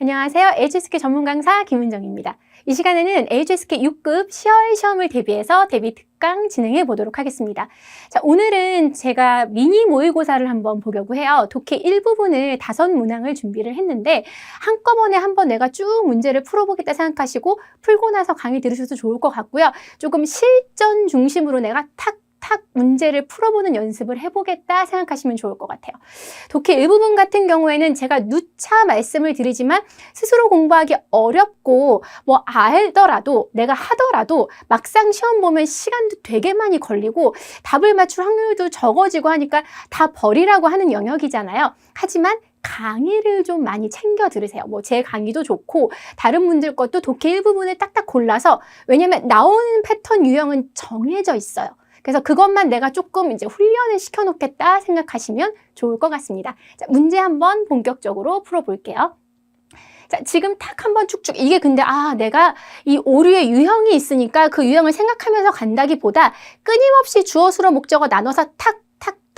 안녕하세요. HSK 전문 강사 김은정입니다. 이 시간에는 HSK 6급 시월 시험을 대비해서 대비 특강 진행해 보도록 하겠습니다. 자, 오늘은 제가 미니 모의고사를 한번 보려고 해요. 독해 일부분을 다섯 문항을 준비를 했는데 한꺼번에 한번 내가 쭉 문제를 풀어보겠다 생각하시고 풀고 나서 강의 들으셔도 좋을 것 같고요. 조금 실전 중심으로 내가 탁 탁 문제를 풀어보는 연습을 해보겠다 생각하시면 좋을 것 같아요. 독해 일부분 같은 경우에는 제가 누차 말씀을 드리지만 스스로 공부하기 어렵고 뭐 알더라도 내가 하더라도 막상 시험 보면 시간도 되게 많이 걸리고 답을 맞출 확률도 적어지고 하니까 다 버리라고 하는 영역이잖아요. 하지만 강의를 좀 많이 챙겨 들으세요. 뭐 제 강의도 좋고 다른 분들 것도 독해 일부분을 딱딱 골라서 왜냐면 나오는 패턴 유형은 정해져 있어요. 그래서 그것만 내가 조금 이제 훈련을 시켜놓겠다 생각하시면 좋을 것 같습니다. 자, 문제 한번 본격적으로 풀어볼게요. 자, 지금 탁 한번 쭉쭉 이게 근데 아, 내가 이 오류의 유형이 있으니까 그 유형을 생각하면서 간다기보다 끊임없이 주어 수로 목적어 나눠서 탁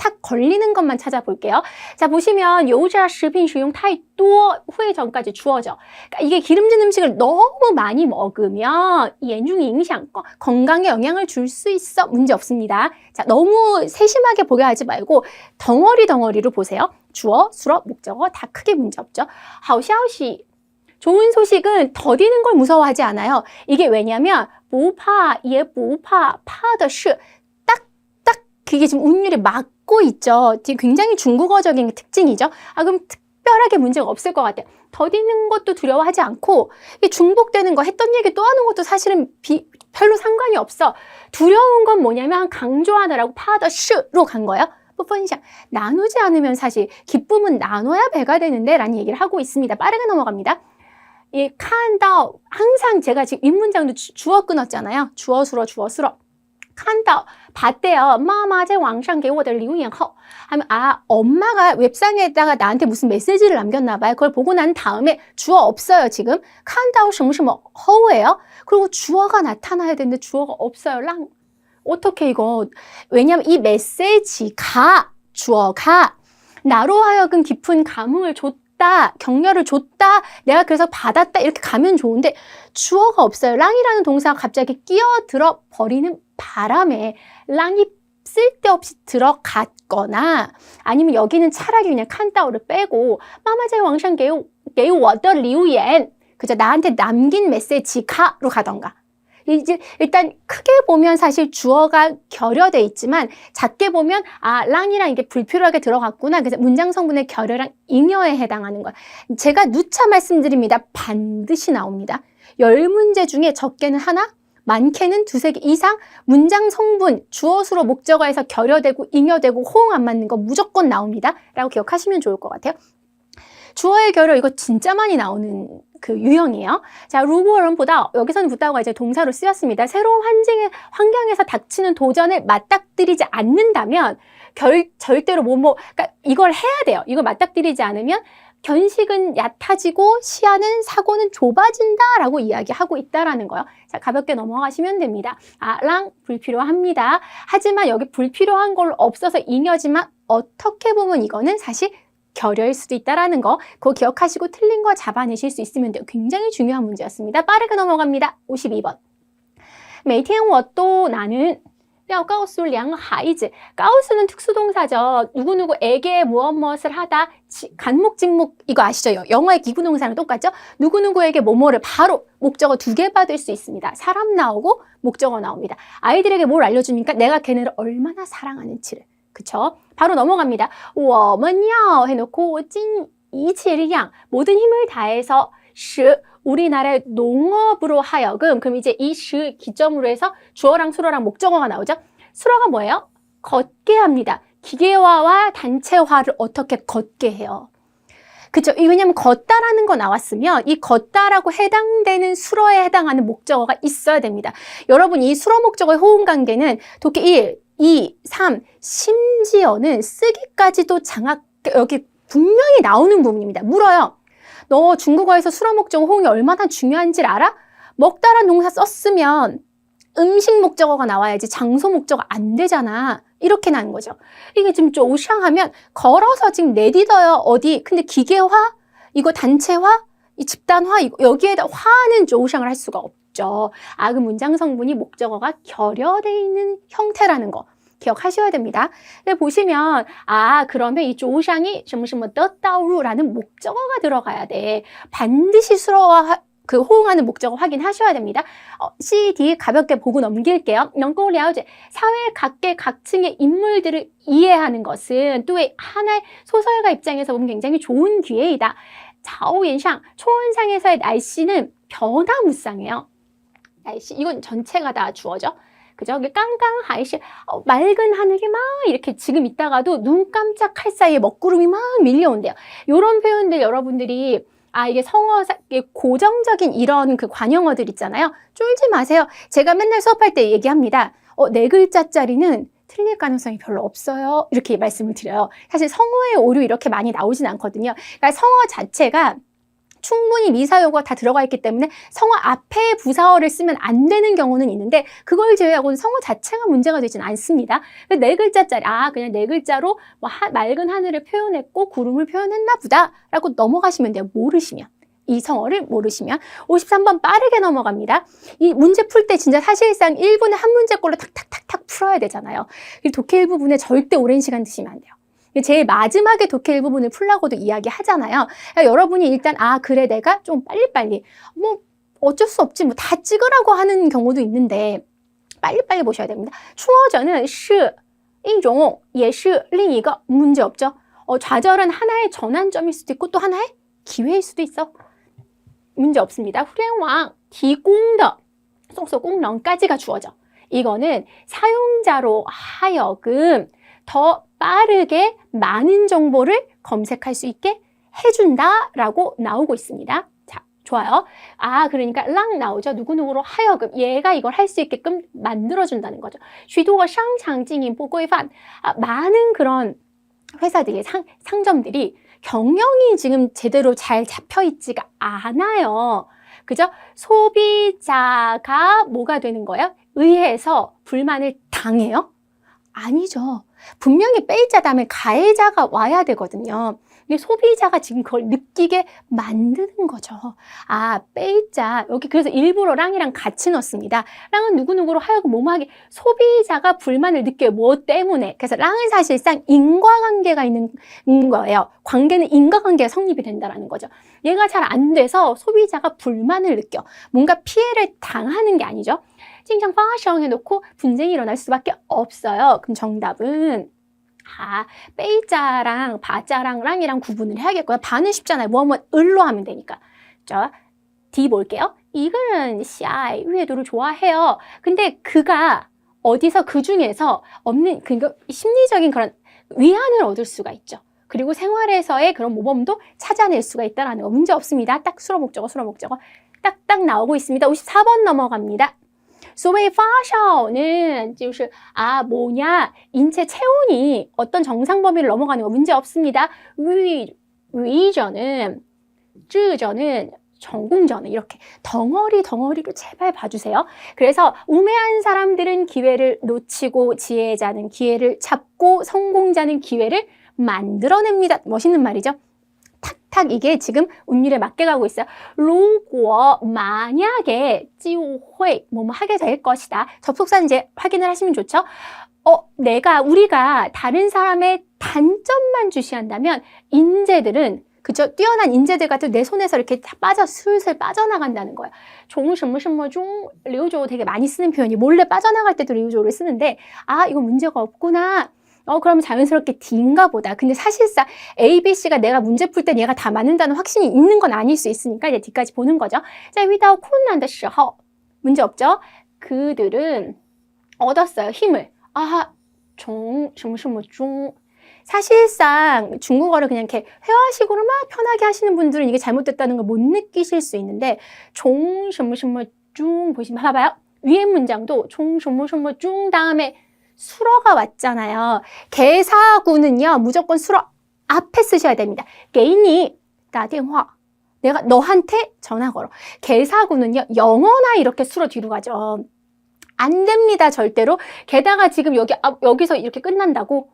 탁, 탁 걸리는 것만 찾아볼게요. 자, 보시면 요자食品使用太多 후에 전까지 주어져. 그러니까 이게 기름진 음식을 너무 많이 먹으면 연중影响 건강에 영향을 줄 수 있어. 문제 없습니다. 자, 너무 세심하게 보게 하지 말고 덩어리 덩어리로 보세요. 주어, 수어, 목적어 다 크게 문제 없죠. 好消息 좋은 소식은 더디는 걸 무서워하지 않아요. 이게 왜냐면 不怕也不怕怕的是 딱딱 그게 지금 운율이 맞고 있죠. 지금 굉장히 중국어적인 특징이죠. 아 그럼 특별하게 문제가 없을 것 같아요. 더디는 것도 두려워하지 않고 중복되는 거 했던 얘기 또 하는 것도 사실은 비, 별로 상관이 없어. 두려운 건 뭐냐면 강조하느라고 파더 슈로 간 거예요. 뽀뽀인샤 나누지 않으면 사실 기쁨은 나눠야 배가 되는데 라는 얘기를 하고 있습니다. 빠르게 넘어갑니다. 이 칸다 항상 제가 지금 윗문장도 주, 주어 끊었잖아요. 주어 수러 주어 수러. 칸다 봤대요. 마마 제 왕상 给我的留言后 하면 아 엄마가 웹상에다가 나한테 무슨 메시지를 남겼나 봐요. 그걸 보고 난 다음에 주어 없어요 지금. 칸다오 什么什么 허우예요. 그리고 주어가 나타나야 되는데 주어가 없어요. 랑 어떻게 이거 왜냐면 이 메시지가 주어가 나로 하여금 깊은 감흥을 줬 다, 격려를 줬다, 내가 그래서 받았다 이렇게 가면 좋은데 주어가 없어요. 랑이라는 동사가 갑자기 끼어들어 버리는 바람에 랑이 쓸데없이 들어갔거나 아니면 여기는 차라리 그냥 칸다오를 빼고 마마제 왕상 개우 개우 워더 리우옌 그죠 나한테 남긴 메시지가로 가던가 이제 일단 크게 보면 사실 주어가 결여돼 있지만 작게 보면 아 랑이랑 이게 불필요하게 들어갔구나. 그래서 문장 성분의 결여랑 잉여에 해당하는 거야. 제가 누차 말씀드립니다. 반드시 나옵니다. 열 문제 중에 적게는 하나 많게는 두세 개 이상 문장 성분 주어 수로 목적어에서 결여되고 잉여되고 호응 안 맞는 거 무조건 나옵니다. 라고 기억하시면 좋을 것 같아요 주어의 결여 이거 진짜 많이 나오는 그 유형이에요. 자, 루고런보다 여기서는 붙다가 이제 동사로 쓰였습니다. 새로운 환경에, 환경에서 닥치는 도전을 맞닥뜨리지 않는다면 결, 절대로 뭐 뭐 그러니까 이걸 해야 돼요. 이걸 맞닥뜨리지 않으면 견식은 얕아지고 시야는 사고는 좁아진다라고 이야기하고 있다라는 거예요. 자, 가볍게 넘어가시면 됩니다. 아, 랑 불필요합니다. 하지만 여기 불필요한 걸로 없어서 잉여지만 어떻게 보면 이거는 사실 결여일 수도 있다라는 거, 그거 기억하시고 틀린 거 잡아내실 수 있으면 돼요. 굉장히 중요한 문제였습니다. 빠르게 넘어갑니다. 52번. 메이티엔워또 나는 까우술 양 하이즈. 까우스는 특수동사죠. 누구누구에게 무엇 무엇을 하다. 지, 간목, 직목 이거 아시죠? 영어의 기구동사랑 똑같죠? 누구누구에게 뭐뭐를 바로 목적어 두 개 받을 수 있습니다. 사람 나오고 목적어 나옵니다. 아이들에게 뭘 알려줍니까? 내가 걔네를 얼마나 사랑하는지를. 그쵸? 바로 넘어갑니다. 我们要 해놓고 찐 이치리양 모든 힘을 다해서 시 우리나라의 농업으로 하여금 그럼 이제 이시 기점으로 해서 주어랑 수어랑 목적어가 나오죠. 수어가 뭐예요? 걷게 합니다. 기계화와 단체화를 어떻게 걷게 해요? 그쵸. 왜냐면 걷다라는 거 나왔으면 이 걷다라고 해당되는 수어에 해당하는 목적어가 있어야 됩니다. 여러분 이 수어 목적어의 호응 관계는 독해 1, 2, 3, 심지어는 쓰기까지도 장악, 여기 분명히 나오는 부분입니다. 물어요. 너 중국어에서 수로 목적어 호응이 얼마나 중요한지 알아? 먹다란 동사 썼으면 음식 목적어가 나와야지 장소 목적어 안 되잖아. 이렇게 나는 거죠. 이게 지금 쪼샹하면 걸어서 지금 내디뎌요. 어디. 근데 기계화? 이거 단체화? 이 집단화 이거 여기에다 화는 조우샹을 할 수가 없죠. 아, 그 문장 성분이 목적어가 결여돼 있는 형태라는 거. 기억하셔야 됩니다. 근데 보시면 아 그러면 이 조우샹이 什么什么的道路라는 목적어가 들어가야 돼. 반드시 수로와 그 호응하는 목적어 확인하셔야 됩니다. 어, CD 가볍게 보고 넘길게요. 영고了解 사회 각계 각층의 인물들을 이해하는 것은 또 하나의 소설가 입장에서 보면 굉장히 좋은 기회이다. 자오연상 초원상에서의 날씨는 변화무쌍해요. 날씨 이건 전체가 다 주어져. 그죠? 깡깡하이시 어, 맑은 하늘이 막 이렇게 지금 있다가도 눈 깜짝할 사이에 먹구름이 막 밀려온대요. 이런 표현들 여러분들이 아 이게 성어 고정적인 이런 그 관용어들 있잖아요. 쫄지 마세요. 제가 맨날 수업할 때 얘기합니다. 어, 네 글자짜리는 틀릴 가능성이 별로 없어요. 이렇게 말씀을 드려요. 사실 성어의 오류 이렇게 많이 나오진 않거든요. 그러니까 성어 자체가 충분히 미사용어가 다 들어가 있기 때문에 성어 앞에 부사어를 쓰면 안 되는 경우는 있는데 그걸 제외하고는 성어 자체가 문제가 되진 않습니다. 네 글자짜리 아 그냥 네 글자로 뭐 하, 맑은 하늘을 표현했고 구름을 표현했나 보다라고 넘어가시면 돼요. 모르시면. 이 성어를 모르시면 53번 빠르게 넘어갑니다. 이 문제 풀 때 진짜 사실상 1분에 한 문제꼴로 탁탁탁탁탁 풀어야 되잖아요. 이 독해 일부분에 절대 오랜 시간 드시면 안 돼요. 제일 마지막에 독해 일부분을 풀라고도 이야기하잖아요. 그러니까 여러분이 일단 아 그래 내가 좀 빨리빨리 뭐 어쩔 수 없지 뭐 다 찍으라고 하는 경우도 있는데 빨리빨리 보셔야 됩니다. 추어전은 시, 인종, 예시, 링이가 문제없죠. 어, 좌절은 하나의 전환점일 수도 있고 또 하나의 기회일 수도 있어. 문제없습니다. 후렴왕, 디공더, 송소공런까지가 주어져. 이거는 사용자로 하여금 더 빠르게 많은 정보를 검색할 수 있게 해준다라고 나오고 있습니다. 자, 좋아요. 아, 그러니까 랑 나오죠. 누구누구로 하여금 얘가 이걸 할 수 있게끔 만들어준다는 거죠. 쥐도가 상장징인 보고의판 아, 많은 그런 회사들의 상, 상점들이 경영이 지금 제대로 잘 잡혀 있지가 않아요. 그죠? 소비자가 뭐가 되는 거예요? 의해서 불만을 당해요? 아니죠. 분명히 빼이자 다음에 가해자가 와야 되거든요. 소비자가 지금 그걸 느끼게 만드는 거죠. 아, 빼이자. 여기 그래서 일부러 랑이랑 같이 넣습니다. 랑은 누구누구로 하여금 뭐뭐하게 소비자가 불만을 느껴요. 뭐 때문에. 그래서 랑은 사실상 인과관계가 있는 거예요. 관계는 인과관계가 성립이 된다는 거죠. 얘가 잘 안 돼서 소비자가 불만을 느껴. 뭔가 피해를 당하는 게 아니죠. 칭찬 파셔 해놓고 분쟁이 일어날 수밖에 없어요. 그럼 정답은 아, 빼이자랑 바자랑 랑이랑 구분을 해야겠고요. 반은 쉽잖아요. 뭐뭐 을로 하면 되니까. 자, D 볼게요. 이글은 시아이 위에도를 좋아해요. 근데 그가 어디서 그 중에서 없는 그 심리적인 그런 위안을 얻을 수가 있죠. 그리고 생활에서의 그런 모범도 찾아낼 수가 있다라는 거 문제 없습니다. 딱 수로 목적어 수로 목적어 딱딱 나오고 있습니다. 54번 넘어갑니다. 所谓发烧는 就是아 뭐냐 인체 체온이 어떤 정상 범위를 넘어가는 거 문제 없습니다. 위 위저는 智저는 전공전은 이렇게 덩어리 덩어리로 제발 봐주세요. 그래서 우매한 사람들은 기회를 놓치고 지혜자는 기회를 잡고 성공자는 기회를 만들어냅니다. 멋있는 말이죠. 탁 이게 지금 운율에 맞게 가고 있어요. 로고 만약에 찌오회 뭐뭐 하게 될 것이다. 접속사 이제 확인을 하시면 좋죠. 어, 내가 우리가 다른 사람의 단점만 주시한다면 인재들은 그죠? 뛰어난 인재들 같은 내 손에서 이렇게 다 빠져 슬슬 빠져나간다는 거예요. 종, 심, 심, 종, 리우조 되게 많이 쓰는 표현이 몰래 빠져나갈 때도 리우조를 쓰는데 아 이거 문제가 없구나. 어, 그러면 자연스럽게 D인가 보다. 근데 사실상 A, B, C가 내가 문제 풀 때 얘가 다 맞는다는 확신이 있는 건 아닐 수 있으니까 이제 D까지 보는 거죠. 자, 위다오 콘난의 时候 문제 없죠? 그들은 얻었어요. 힘을. 아, 종, 什么什么중. 사실상 중국어를 그냥 이렇게 회화식으로 막 편하게 하시는 분들은 이게 잘못됐다는 걸 못 느끼실 수 있는데 종, 什么什么중 보시면 봐봐요. 위에 문장도 종, 什么什么중 다음에 수러가 왔잖아요. 개사구는요, 무조건 수러 앞에 쓰셔야 됩니다. 개인이 나대화 내가 너한테 전화 걸어. 개사구는요, 영어나 이렇게 수러 뒤로 가죠. 안 됩니다, 절대로. 게다가 지금 여기, 아, 여기서 이렇게 끝난다고.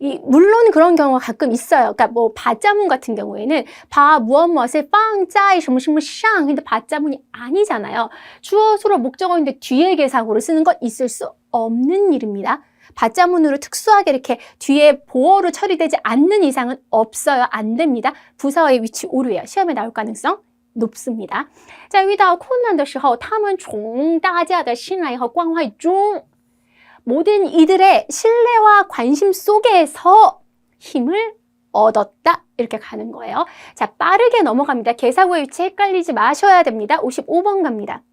이, 물론 그런 경우가 가끔 있어요. 그러니까 뭐 바자문 같은 경우에는 바 무엇 무엇에 빵 짜이 점심을 샹 근데 바자문이 아니잖아요. 주어 수로 목적어인데 뒤에 계사고를 쓰는 건 있을 수 없는 일입니다. 바자문으로 특수하게 이렇게 뒤에 보어로 처리되지 않는 이상은 없어요. 안 됩니다. 부사의 위치 오류예요. 시험에 나올 가능성 높습니다. 在遇到困难的时候，他们从大家的信赖和关怀中 모든 이들의 신뢰와 관심 속에서 힘을 얻었다. 이렇게 가는 거예요. 자, 빠르게 넘어갑니다. 개사구의 위치 헷갈리지 마셔야 됩니다. 55번 갑니다.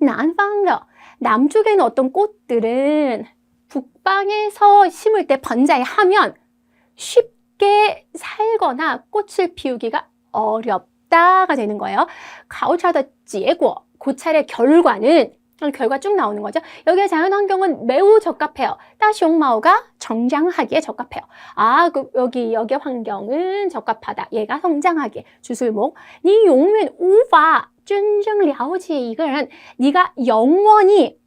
난방러. 남쪽에는 어떤 꽃들은 북방에서 심을 때 번자에 하면 쉽게 살거나 꽃을 피우기가 어렵다가 되는 거예요. 가오차더 지고 고찰의 결과는 어, 결과 쭉 나오는 거죠. 여기에 자연환경은 매우 적합해요. 따시옹마오가 정장하기에 적합해요. 아, 그 여기 여기 환경은 적합하다. 얘가 성장하기에 주술목. 니 용면 우파 준정 려지 이거는 네가 영원히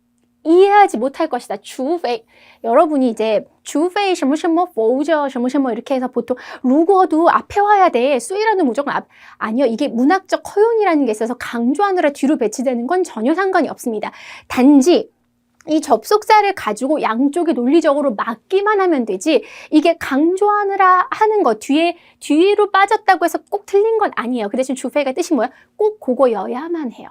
이해하지 못할 것이다. 除非 여러분이 이제 除非什么什么否则什么什么이렇게 해서 보통 루거도 앞에 와야 돼. 수이라는 무조건 앞 아니요. 이게 문학적 허용이라는 게 있어서 강조하느라 뒤로 배치되는 건 전혀 상관이 없습니다. 단지 이 접속사를 가지고 양쪽이 논리적으로 맞기만 하면 되지 이게 강조하느라 하는 거 뒤에 뒤로 빠졌다고 해서 꼭 틀린 건 아니에요. 그 대신 주페이가 뜻이 뭐야? 꼭 그거여야만 해요.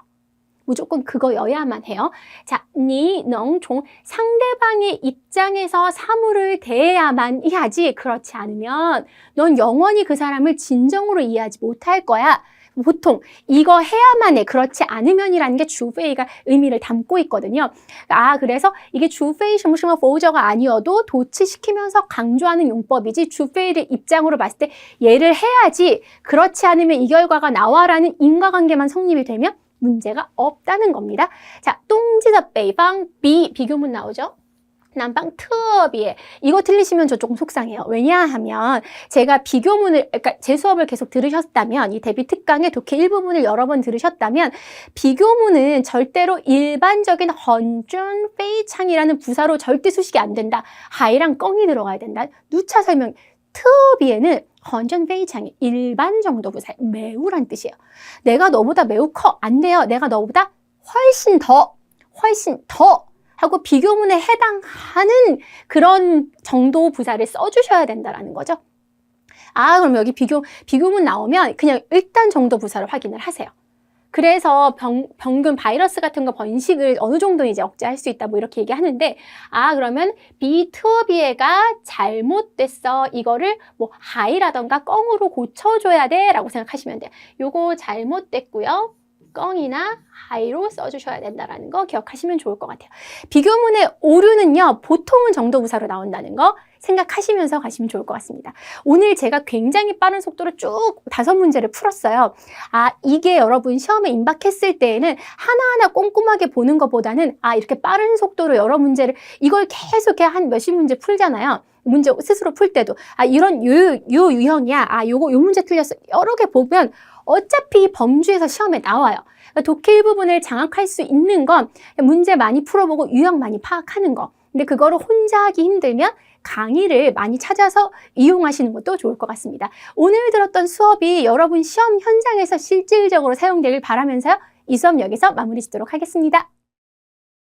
무조건 그거여야만 해요. 자, 니, 능, 종 상대방의 입장에서 사물을 대해야만 해야지 그렇지 않으면 넌 영원히 그 사람을 진정으로 이해하지 못할 거야. 보통 이거 해야만 해. 그렇지 않으면이라는 게 주페이가 의미를 담고 있거든요. 아, 그래서 이게 주페이 셔무셔무 보우저가 아니어도 도치시키면서 강조하는 용법이지 주페이를 입장으로 봤을 때 얘를 해야지 그렇지 않으면 이 결과가 나와라는 인과관계만 성립이 되면 문제가 없다는 겁니다. 자, 똥지자 베이방 비 비교문 나오죠? 남방 특비에 이거 틀리시면 저 조금 속상해요. 왜냐하면 제가 비교문을 그러니까 제 수업을 계속 들으셨다면 이 대비 특강의 독해 일부분을 여러 번 들으셨다면 비교문은 절대로 일반적인 헌준 페이창이라는 부사로 절대 수식이 안 된다. 하이랑 껑이 들어가야 된다. 누차 설명 특비에는 헌전 페이창이 일반 정도 부사 매우란 뜻이에요. 내가 너보다 매우 커. 안 돼요. 내가 너보다 훨씬 더 훨씬 더 하고 비교문에 해당하는 그런 정도 부사를 써주셔야 된다라는 거죠. 아, 그럼 여기 비교, 비교문 나오면 그냥 일단 정도 부사를 확인을 하세요. 그래서 병, 병균 바이러스 같은 거 번식을 어느 정도 이제 억제할 수 있다 뭐 이렇게 얘기하는데 아 그러면 비투어비에가 잘못됐어 이거를 뭐 하이라던가 껑으로 고쳐줘야 돼 라고 생각하시면 돼요. 요거 잘못됐고요. 껑이나 하이로 써주셔야 된다라는 거 기억하시면 좋을 것 같아요. 비교문의 오류는요, 보통은 정도부사로 나온다는 거 생각하시면서 가시면 좋을 것 같습니다. 오늘 제가 굉장히 빠른 속도로 쭉 다섯 문제를 풀었어요. 아, 이게 여러분 시험에 임박했을 때에는 하나하나 꼼꼼하게 보는 것보다는 아, 이렇게 빠른 속도로 여러 문제를 이걸 계속 한 몇십 문제 풀잖아요. 문제 스스로 풀 때도 아 이런 요, 요 유형이야 아 요거 요 문제 틀렸어 여러 개 보면 어차피 범주에서 시험에 나와요 그러니까 독해 일부분을 장악할 수 있는 건 문제 많이 풀어보고 유형 많이 파악하는 거 근데 그거를 혼자 하기 힘들면 강의를 많이 찾아서 이용하시는 것도 좋을 것 같습니다. 오늘 들었던 수업이 여러분 시험 현장에서 실질적으로 사용되길 바라면서요. 이 수업 여기서 마무리 짓도록 하겠습니다